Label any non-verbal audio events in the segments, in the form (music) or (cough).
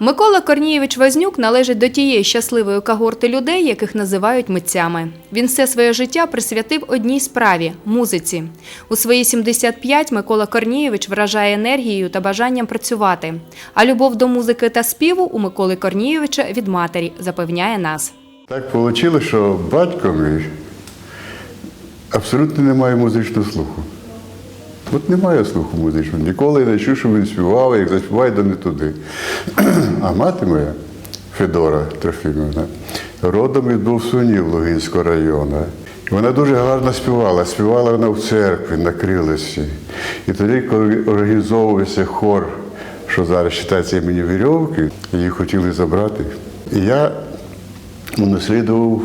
Микола Корнієвич Вознюк належить до тієї щасливої когорти людей, яких називають митцями. Він все своє життя присвятив одній справі музиці. У свої 75 Микола Корнієвич вражає енергією та бажанням працювати. А любов до музики та співу у Миколи Корнієвича від матері запевняє нас. Так вийшло, що батько мій абсолютно не має музичного слуху. От немає слуху музичного. Ніколи не чув, що він співав, як заспіває, то не туди. (clears throat) А мати моя, Федора Трофімівна, родом від Бовсунів Лугинського району. Вона дуже гарно співала. Співала вона в церкві на крилесі. І тоді, коли організовувався хор, що зараз вважається імені Вірьовки, її хотіли забрати. І я унаслідував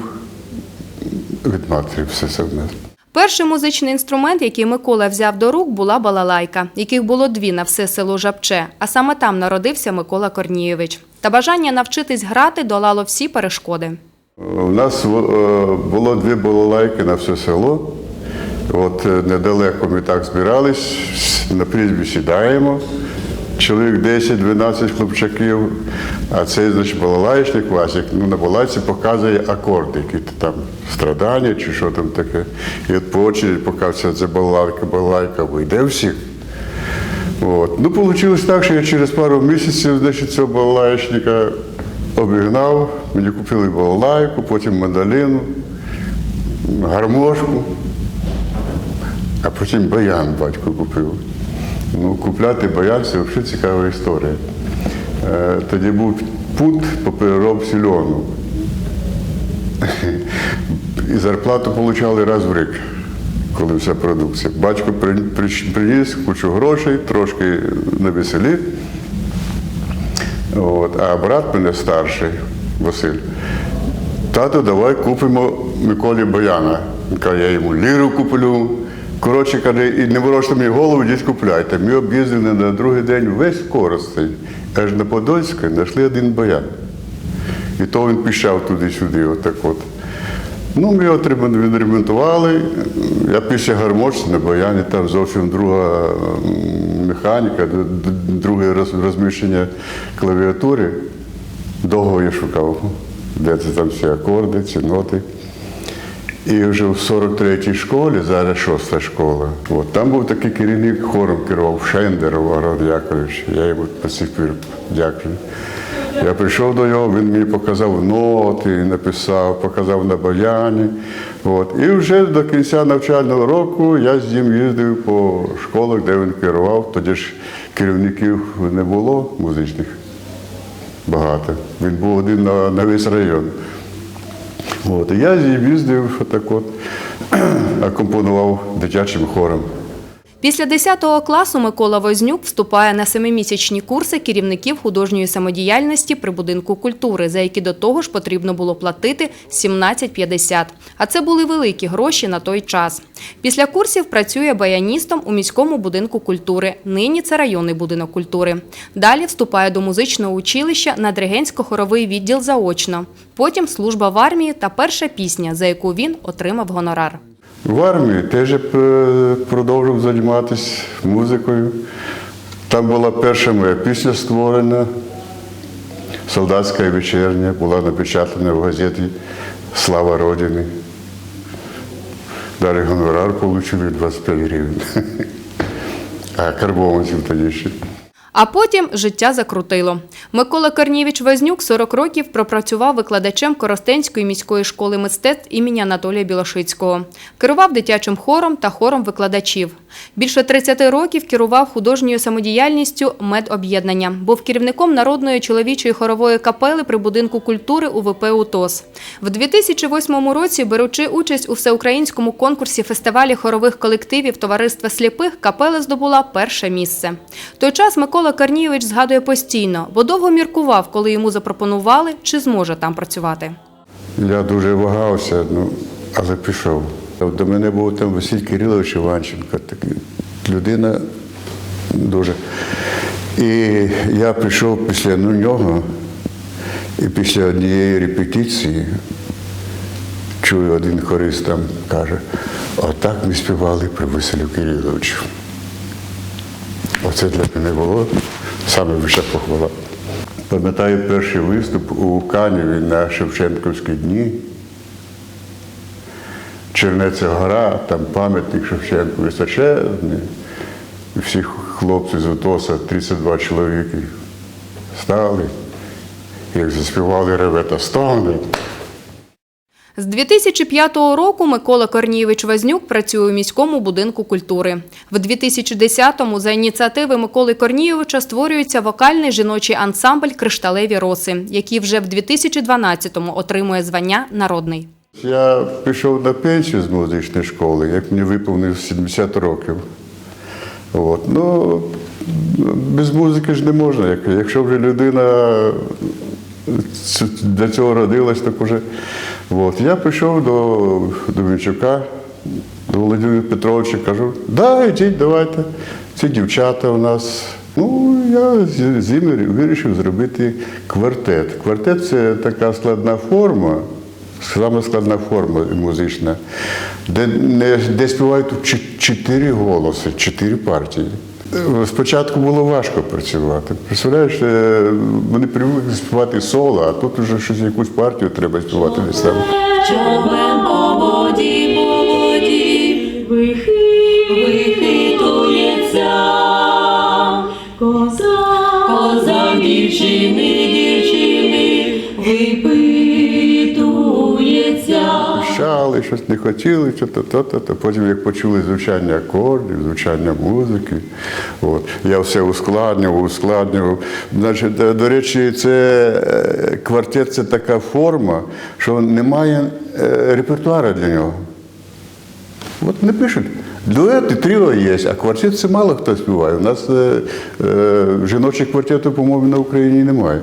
від матері все це в нас. Перший музичний інструмент, який Микола взяв до рук, була балалайка, яких було дві на все село Жабче, а саме там народився Микола Корнієвич. Та бажання навчитись грати долало всі перешкоди. У нас е, було дві балалайки на все село. От е, недалеко ми так збирались, на призбі сідаємо. Чоловік 10-12 хлопчаків, а цей, значить, балалаєчник Васик, ну, на балайці показує акорди, які там страдання чи що там таке. І от по очереді показує, це балалайка, балалайка, вийде всіх. От. Ну, вийшло так, що я через пару місяців значить, цього балалаєчника обігнав, мені купили балалайку, потім мандолину, гармошку, а потім баян батько купив. Ну, купляти це взагалі цікава історія. Е, Тоді був пут по переробці льону. І зарплату отримали раз в рік, коли вся продукція. Батько при- при- приніс кучу грошей, трошки на веселі. От, а брат мене старший, Василь, тато, давай купимо Миколі Баяна. Він каже, я йому ліру куплю. Коротше, каже, і не ворочте мені голову, йдіть купляйте. Ми об'їздили на другий день весь Коростень. Аж на Подольське знайшли один баян. І то він пішов туди-сюди, отак от. Ну, ми його відремонтували. Я після гармошці на баяні, там зовсім друга механіка, друге розміщення клавіатури. Довго я шукав, де це там всі акорди, ці ноти. І вже в 43-й школі, зараз шоста школа, от, там був такий керівник хором керував Шендер Варод Яковлевич. Я йому по сих пір дякую. Я прийшов до нього, він мені показав ноти, написав, показав на баяні. От. І вже до кінця навчального року я з ним їздив по школах, де він керував. Тоді ж керівників не було музичних багато. Він був один на, на весь район. От, і я їздив, отак от, (clears throat) акомпонував дитячим хором. Після 10 класу Микола Вознюк вступає на семимісячні курси керівників художньої самодіяльності при будинку культури, за які до того ж потрібно було платити 17,50. А це були великі гроші на той час. Після курсів працює баяністом у міському будинку культури. Нині це районний будинок культури. Далі вступає до музичного училища на Дригенсько-хоровий відділ заочно. Потім служба в армії та перша пісня, за яку він отримав гонорар. В армії теж е, продовжив займатися музикою. Там була перша моя пісня створена, солдатська вечерня, була напечатана в газеті Слава Родини. Далі гонорар отримав 25 гривень. (laughs) А карбованців тоді ще. А потім життя закрутило. Микола Корнівич Вознюк 40 років пропрацював викладачем Коростенської міської школи мистецтв імені Анатолія Білошицького. Керував дитячим хором та хором викладачів. Більше 30 років керував художньою самодіяльністю медоб'єднання. Був керівником народної чоловічої хорової капели при будинку культури УВП УТОС. В 2008 році, беручи участь у всеукраїнському конкурсі фестивалі хорових колективів Товариства сліпих, капела здобула перше місце. Той час Микола Корнієвич згадує постійно, бо довго міркував, коли йому запропонували, чи зможе там працювати. Я дуже вагався, ну, але пішов. До мене був там Василь Кирилович Іванченко, такий людина дуже. І я прийшов після ну, нього, і після однієї репетиції чую, один хорист там каже, отак ми співали при Василю Кириловичу. Оце для мене було саме вища похвала. Пам'ятаю перший виступ у Каніві на Шевченківські дні. Чернеця гора, там пам'ятник Шевченку височезний. Всі хлопці з УТОСа, 32 чоловіки, стали, як заспівали ревета стогне. З 2005 року Микола Корнієвич Вознюк працює у міському будинку культури. В 2010-му за ініціативи Миколи Корнієвича створюється вокальний жіночий ансамбль Кришталеві роси, який вже в 2012-му отримує звання народний. Я пішов на пенсію з музичної школи, як мені виповнив 70 років. От. Ну, без музики ж не можна. Якщо вже людина для цього родилась, так уже. От. Я прийшов до, до до Володимира Петровича, кажу, да, йдіть, давайте. Ці дівчата у нас. Ну, я з- ними вирішив зробити квартет. Квартет це така складна форма, саме складна форма музична, де, де співають чотири голоси, чотири партії. Спочатку було важко працювати. Представляєш, е, вони привикли співати соло, а тут вже щось якусь партію треба співати десь там. Випитується. Щось не хотіли, то, то, то, то. Потім, як почули звучання акордів, звучання музики, от, я все ускладнював, ускладнював. Значить, до, до речі, це е, квартет це така форма, що немає е, репертуара для нього. От не пишуть. Дует і тріо є, а квартет це мало хто співає. У нас е, е, жіночих квартетів, по-моєму, на Україні немає.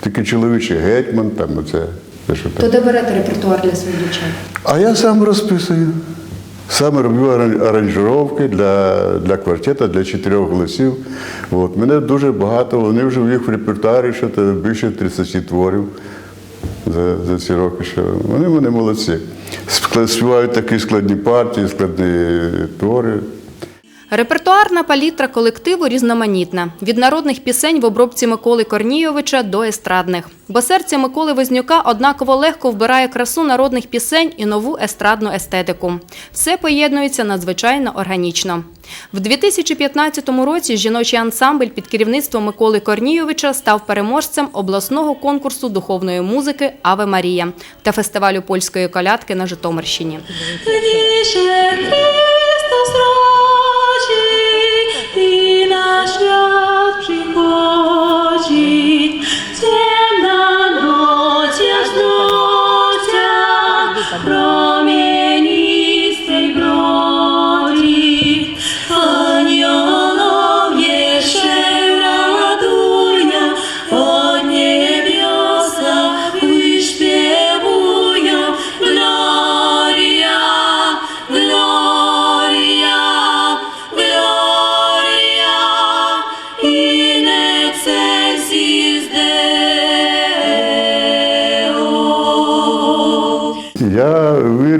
Тільки чоловічий гетьман, там оце. Те, що там. де берете репертуар для своїх дівчат? А я сам розписую. Сам роблю аран- аранжировки для, для квартета, для чотирьох голосів. От. Мене дуже багато, вони вже в їх в репертуарі, що то більше 30 творів за, за ці роки. Що вони мене молодці. Співають такі складні партії, складні твори. Репертуарна палітра колективу різноманітна від народних пісень в обробці Миколи Корнійовича до естрадних. Бо серце Миколи Вознюка однаково легко вбирає красу народних пісень і нову естрадну естетику. Все поєднується надзвичайно органічно. В 2015 році жіночий ансамбль під керівництвом Миколи Корнійовича став переможцем обласного конкурсу духовної музики Аве Марія та фестивалю польської колядки на Житомирщині. in Show.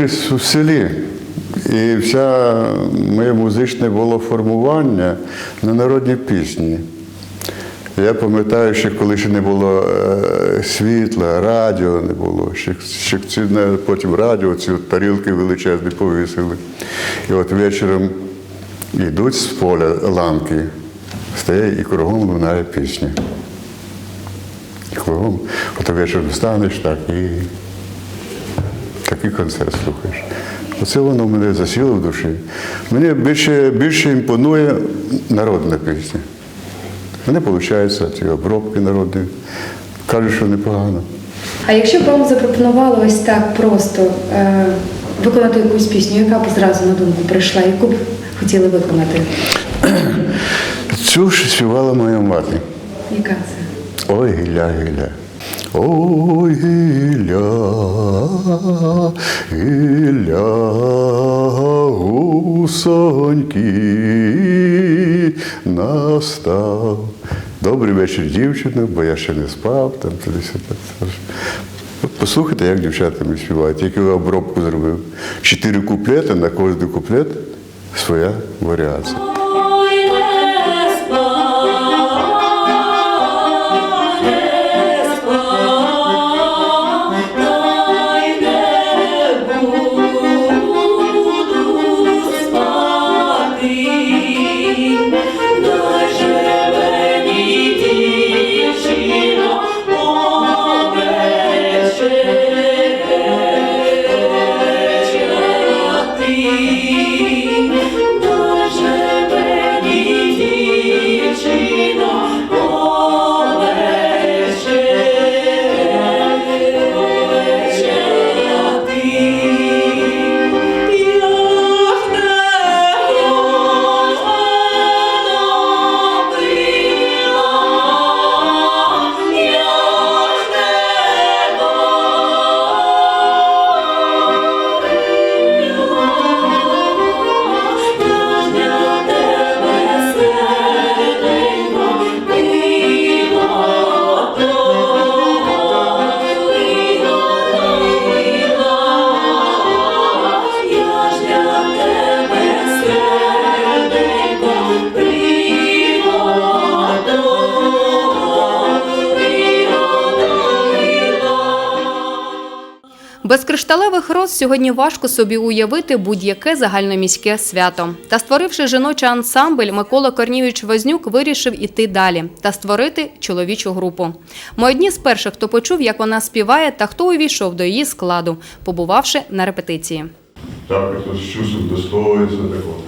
Виріс у селі, і вся моє музичне було формування на народні пісні. Я пам'ятаю, що коли ще не було е, світла, радіо не було, ще, ці, потім радіо, ці тарілки величезні повісили. І от вечором йдуть з поля ланки, стає і кругом лунає пісня. І кругом, от вечором станеш так і такий концерт слухаєш. Оце воно мене засіло в душі. Мені більше, більше імпонує народна пісня. Мене виходить ці обробки народні. Кажуть, що непогано. А якщо б вам запропонували ось так просто е, виконати якусь пісню, яка б зразу на думку прийшла, яку б хотіли виконати? Цю ж співала моя мати. Яка це? Ой, гілля, гілля. Ой, гілля, гілля, гусоньки настав. Добрий вечір, дівчина, бо я ще не спав. Там. Послухайте, як дівчата мені співають, яку обробку зробив. Чотири куплети, на кожний куплет своя варіація. Без кришталевих роз сьогодні важко собі уявити будь-яке загальноміське свято. Та створивши жіночий ансамбль, Микола Корнівич Вознюк вирішив іти далі та створити чоловічу групу. Ми одні з перших, хто почув, як вона співає та хто увійшов до її складу, побувавши на репетиції. Так, хтось чувствує, достоїться такого.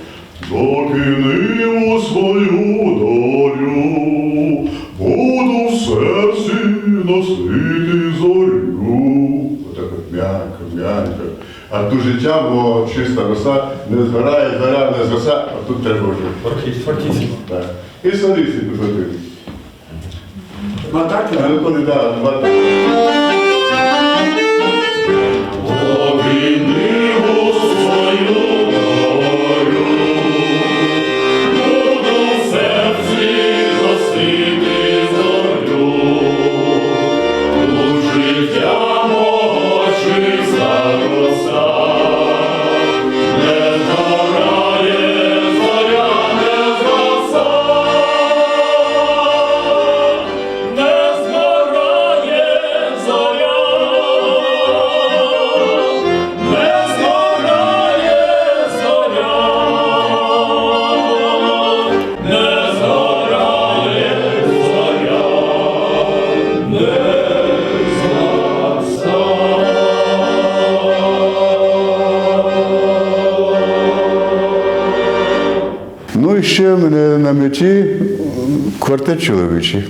Докинив свою долю, буду в серці носити зорю. М'яко, м'яко. А ту життя, бо чиста роса, не згорає, зоря не зроса, а тут треба вже. Фортissimo. Так. І солісті посадили. Батаки, але ще в мене на меті квартет чоловічий.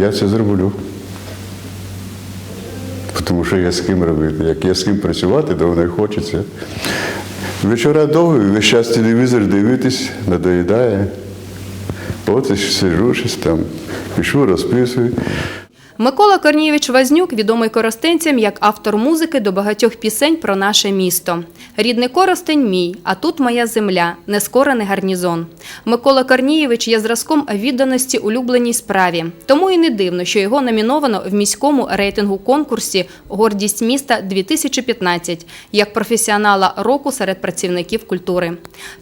Я це зроблю. Тому що є з ким робити. Як є з ким працювати, то воно і хочеться. Вечора довгі, весь час телевізор дивитись, надоїдає. От і сижу щось там, пишу, розписую. Микола Корнійович Вознюк відомий коростенцям як автор музики до багатьох пісень про наше місто. Рідний Коростень мій, а тут моя земля, нескорений гарнізон. Микола Корнієвич є зразком відданості улюбленій справі. Тому і не дивно, що його номіновано в міському рейтингу конкурсі Гордість міста 2015 як професіонала року серед працівників культури.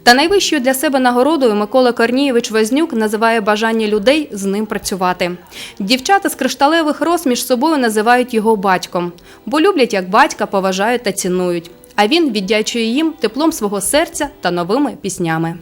Та найвищою для себе нагородою Микола Корнієвич Вознюк називає бажання людей з ним працювати. Дівчата з кришталевих роз між собою називають його батьком, бо люблять як батька, поважають та цінують. А він віддячує їм теплом свого серця та новими піснями.